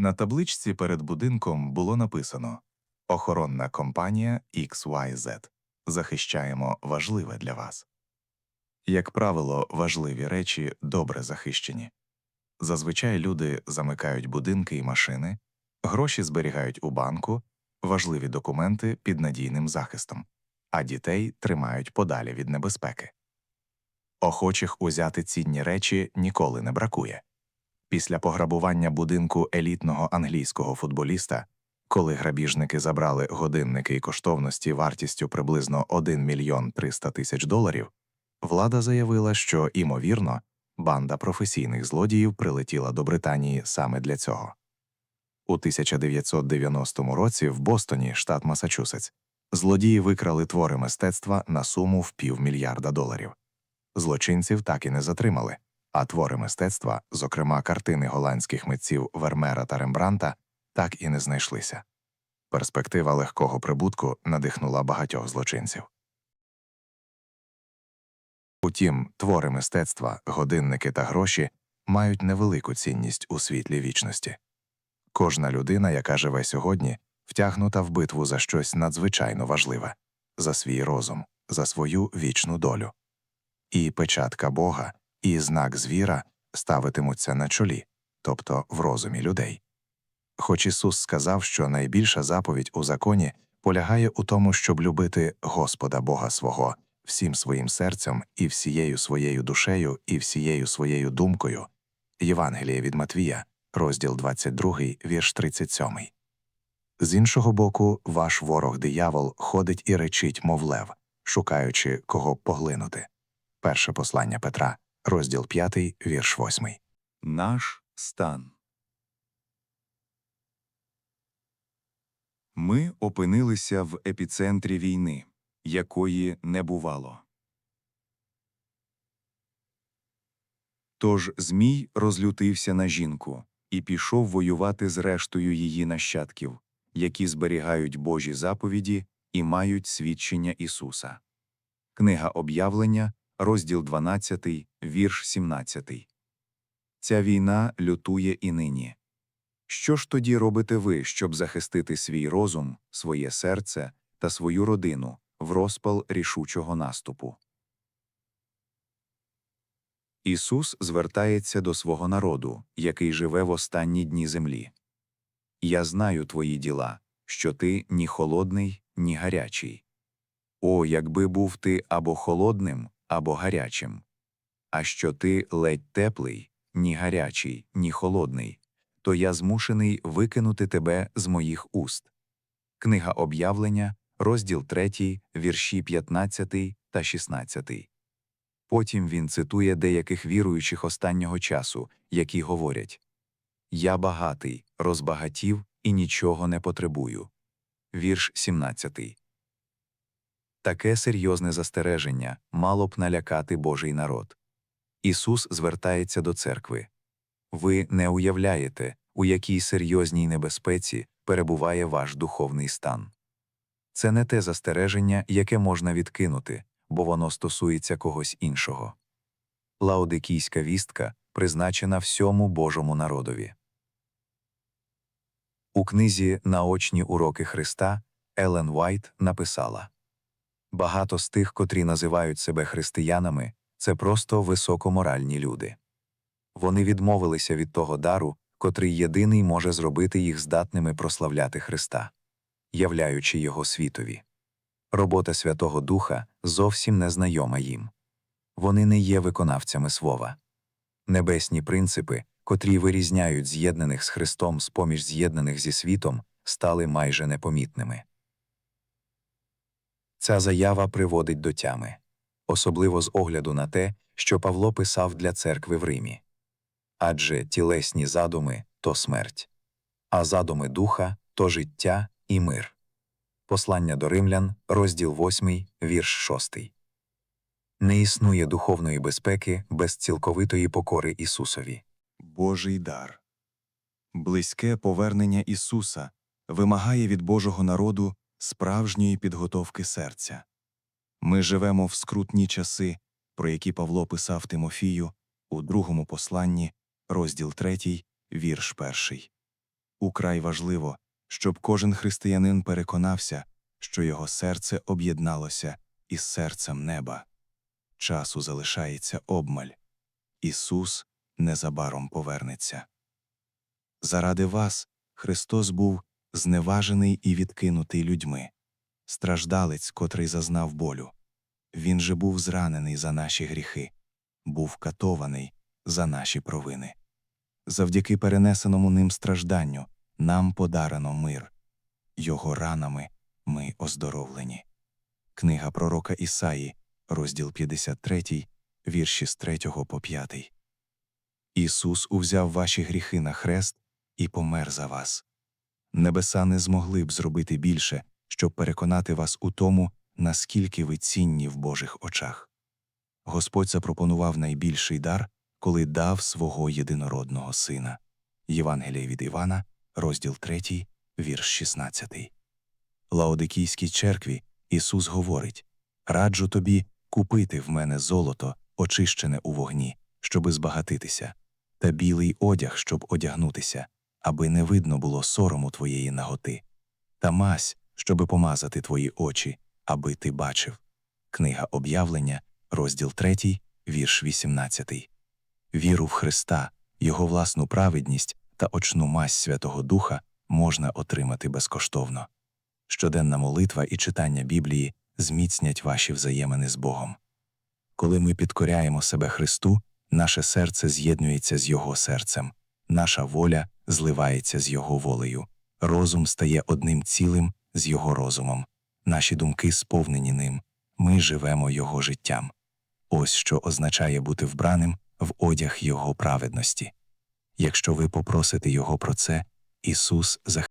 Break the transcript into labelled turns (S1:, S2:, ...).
S1: На табличці перед будинком було написано Охоронна компанія XYZ. Захищаємо важливе для вас. Як правило, важливі речі добре захищені. Зазвичай люди замикають будинки і машини, гроші зберігають у банку, важливі документи під надійним захистом, а дітей тримають подалі від небезпеки. Охочих узяти цінні речі ніколи не бракує. Після пограбування будинку елітного англійського футболіста, коли грабіжники забрали годинники і коштовності вартістю приблизно 1 мільйон 300 тисяч доларів, влада заявила, що, імовірно, банда професійних злодіїв прилетіла до Британії саме для цього. У 1990 році в Бостоні, штат Масачусетс, злодії викрали твори мистецтва на суму в півмільярда доларів. Злочинців так і не затримали, а твори мистецтва, зокрема картини голландських митців Вермера та Рембранта, так і не знайшлися. Перспектива легкого прибутку надихнула багатьох злочинців. Утім, твори мистецтва, годинники та гроші мають невелику цінність у світлі вічності. Кожна людина, яка живе сьогодні, втягнута в битву за щось надзвичайно важливе за свій розум, за свою вічну долю. І печатка Бога, і знак звіра ставитимуться на чолі, тобто в розумі людей. Хоч Ісус сказав, що найбільша заповідь у законі полягає у тому, щоб любити Господа Бога свого всім своїм серцем і всією своєю душею і всією своєю думкою. Євангеліє від Матвія, розділ 22, вірш 37. З іншого боку, ваш ворог диявол ходить і речить, мов лев, шукаючи кого поглинути. Перше послання Петра, розділ 5, вірш 8.
S2: Наш стан. Ми опинилися в епіцентрі війни, якої не бувало. Тож Змій розлютився на жінку і пішов воювати з рештою її нащадків, які зберігають Божі заповіді і мають свідчення Ісуса. Книга об'явлення, розділ 12, вірш 17. Ця війна лютує і нині. Що ж тоді робите ви, щоб захистити свій розум, своє серце та свою родину в розпал рішучого наступу? Ісус звертається до свого народу, який живе в останні дні землі. Я знаю твої діла, що ти ні холодний, ні гарячий. О, якби був ти або холодним, або гарячим. А що ти ледь теплий, ні гарячий, ні холодний, то я змушений викинути тебе з моїх уст. Книга об'явлення, розділ 3, вірші 15 та 16. Потім він цитує деяких віруючих останнього часу, які говорять Я багатий, розбагатів і нічого не потребую. Вірш 17. Таке серйозне застереження мало б налякати Божий народ. Ісус звертається до церкви. Ви не уявляєте, у якій серйозній небезпеці перебуває ваш духовний стан. Це не те застереження, яке можна відкинути, бо воно стосується когось іншого. Лаодикійська вістка призначена всьому Божому народові. У книзі Наочні уроки Христа Елен Вайт написала Багато з тих, котрі називають себе християнами, це просто високоморальні люди. Вони відмовилися від того дару, котрий єдиний може зробити їх здатними прославляти Христа, являючи Його світові. Робота Святого Духа зовсім не знайома їм. Вони не є виконавцями слова. Небесні принципи, котрі вирізняють з'єднаних з Христом з поміж з'єднаних зі світом, стали майже непомітними. Ця заява приводить до тями, особливо з огляду на те, що Павло писав для церкви в Римі. Адже тілесні задуми то смерть, а задуми духа то життя і мир. Послання до римлян, розділ 8, вірш 6. Не існує духовної безпеки без цілковитої покори Ісусові.
S3: Божий дар. Близьке повернення Ісуса вимагає від Божого народу справжньої підготовки серця. Ми живемо в скрутні часи, про які Павло писав Тимофію у другому посланні, розділ 3, вірш 1.
S1: Украй важливо, щоб кожен християнин переконався, що його серце об'єдналося із серцем неба. Часу залишається обмаль. Ісус незабаром повернеться. Заради вас Христос був зневажений і відкинутий людьми, страждалець, котрий зазнав болю. Він же був зранений за наші гріхи, був катований за наші провини. Завдяки перенесеному ним стражданню нам подарено мир. Його ранами ми оздоровлені. Книга пророка Ісаї, розділ 53, вірші з 3 по 5. Ісус узяв ваші гріхи на хрест і помер за вас. Небеса не змогли б зробити більше, щоб переконати вас у тому, наскільки ви цінні в Божих очах. Господь запропонував найбільший дар, коли дав свого єдинородного сина. Євангеліє від Івана, розділ 3, вірш 16. Лаодикійській церкві Ісус говорить Раджу тобі купити в мене золото, очищене у вогні, щоби збагатитися, та білий одяг, щоб одягнутися, аби не видно було сорому твоєї наготи, та мазь, щоби помазати твої очі, аби ти бачив. Книга об'явлення, розділ 3, вірш 18. Віру в Христа, Його власну праведність та очну мазь Святого Духа можна отримати безкоштовно. Щоденна молитва і читання Біблії зміцнять ваші взаємини з Богом. Коли ми підкоряємо себе Христу, наше серце з'єднується з Його серцем, наша воля зливається з Його волею, розум стає одним цілим з Його розумом, наші думки сповнені ним, ми живемо Його життям. Ось що означає бути вбраним в одяг Його праведності. Якщо ви попросите Його про це, Ісус захистить